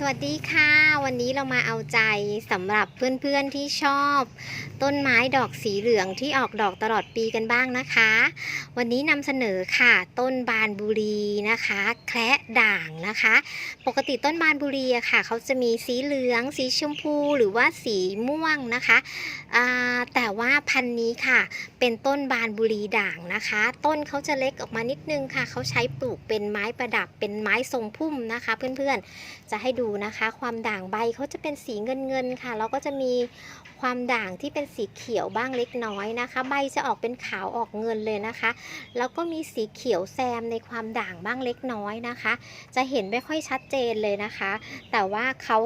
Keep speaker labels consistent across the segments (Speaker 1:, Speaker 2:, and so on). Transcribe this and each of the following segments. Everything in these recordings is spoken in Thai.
Speaker 1: สวัสดีค่ะ วันนี้เรามาเอาใจสำหรับเพื่อนๆที่ชอบ ต้นไม้ดอกสีเหลืองที่ออกดอกตลอดปีกันบ้างนะคะ วันนี้นำเสนอค่ะ ต้นบานบุรีนะคะ แคระด่างนะคะ ปกติต้นบานบุรีอะค่ะเขาจะมีสีเหลือง สีชมพูหรือว่าสีม่วงนะคะแต่ว่าพันธุ์นี้ค่ะ เป็นต้นบานบุรีด่างนะคะ ต้นเขาจะเล็กออกมานิดนึงค่ะเขาใช้ปลูกเป็นไม้ประดับเป็นไม้ทรงพุ่มนะคะ เพื่อนๆจะให้ดูนะคะ ความด่างใบเขาจะเป็นสีเงินเงินๆค่ะ แล้วก็จะมีความด่างที่เป็นสีเขียวบ้างเล็กน้อยนะคะ ใบจะออกเป็นขาวออกเงินเลยนะคะ แล้วก็มีสีเขียวแซมในความด่างบ้างเล็กน้อยนะคะ จะเห็นไม่ค่อยชัดเจนเลยนะคะ แต่ว่าเขา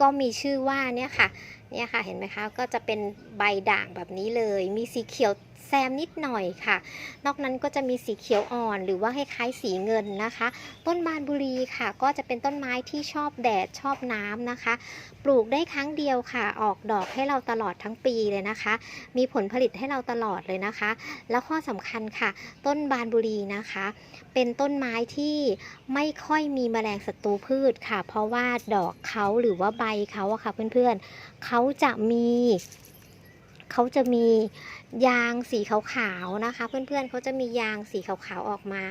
Speaker 1: ก็มีชื่อว่าเนี่ยค่ะเนี่ยค่ะเห็นไหมคะก็จะเป็นใบด่างแบบนี้เลย มีสีเขียว แซมนิดหน่อยค่ะ นอกนั้นก็จะมีสีเขียวอ่อนหรือว่าคล้ายๆสีเงินนะคะ ต้นบานบุรีค่ะ ก็จะเป็นต้นไม้ที่ชอบแดดชอบน้ำนะคะ ปลูกได้ครั้งเดียวค่ะ ออกดอกให้เราตลอดทั้งปีเลยนะคะ มีผลผลิตให้เราตลอดเลยนะคะ แล้วข้อสำคัญค่ะ ต้นบานบุรีนะคะ เป็นต้นไม้ที่ไม่ค่อยมีแมลงศัตรูพืชค่ะ เพราะว่าดอกเขาหรือว่าใบเขาอะค่ะเพื่อนๆเขาจะมี เขาจะมียางสีขาวๆนะคะ เพื่อนๆเขาจะมียางสีขาวๆออกมา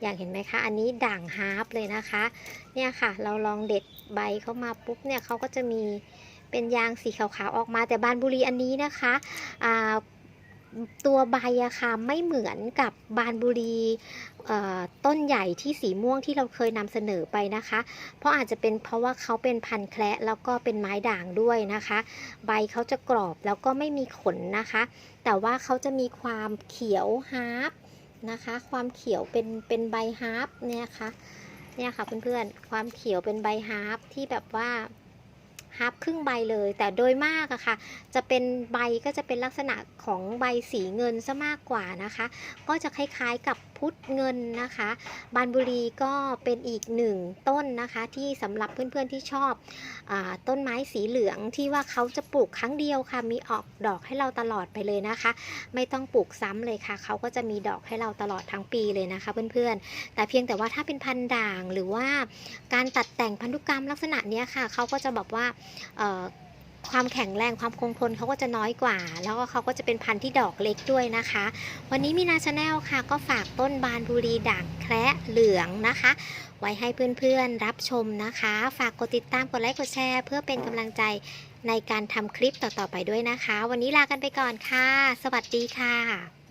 Speaker 1: อย่างเห็นไหมคะ อันนี้ด่างฮาร์ปเลยนะคะ เนี่ยค่ะ เราลองเด็ดใบเข้ามาปุ๊บเนี่ยเขาก็จะมีเป็นยางสีขาวๆออกมาแต่บานบุรีอันนี้นะคะอ่า ตัวใบอะค่ะไม่เหมือนกับบานบุรีต้นใหญ่ที่สีม่วงที่เราเคยนำเสนอไปนะคะ เพราะอาจจะเป็นเพราะว่าเขาเป็นพันแคระแล้วก็เป็นไม้ด่างด้วยนะคะ ใบเขาจะกรอบแล้วก็ไม่มีขนนะคะ แต่ว่าเขาจะมีความเขียวฮาร์ปนะคะ ความเขียวเป็นเป็นใบฮาร์ปเนี่ยค่ะเนี่ยค่ะเพื่อนๆความเขียวเป็นใบฮาร์ปที่แบบว่า ฮาร์ปครึ่งใบเลย แต่โดยมากอะค่ะ จะเป็นใบก็จะเป็นลักษณะของใบสีเงินซะมากกว่านะคะ ก็จะคล้ายๆกับพุทธเงินนะคะ บานบุรีก็เป็นอีกหนึ่งต้นนะคะ ที่สำหรับเพื่อนๆที่ชอบอต้นไม้สีเหลืองที่ว่าเขาจะปลูกครั้งเดียวค่ะ มีออกดอกให้เราตลอดไปเลยนะคะ ไม่ต้องปลูกซ้ำเลยค่ะ เขาก็จะมีดอกให้เราตลอดทั้งปีเลยนะคะ เพื่อนๆ แต่เพียงแต่ว่าถ้าเป็นพันด่างหรือว่าการตัดแต่งพันธุกรรมลักษณะนี้ค่ะ เขาก็จะแบบว่าความแข็งแรงความคงทนเขาก็จะน้อยกว่า แล้วก็เขาก็จะเป็นพันธุ์ที่ดอกเล็กด้วยนะคะ วันนี้มีนาชาแนลค่ะ ก็ฝากต้นบานบุรีด่างแคระเหลืองนะคะ ไว้ให้เพื่อนๆรับชมนะคะ ฝากกดติดตามกดไลค์กดแชร์ เพื่อเป็นกำลังใจในการทำคลิปต่อๆไปด้วยนะคะ วันนี้ลากันไปก่อนค่ะ สวัสดีค่ะ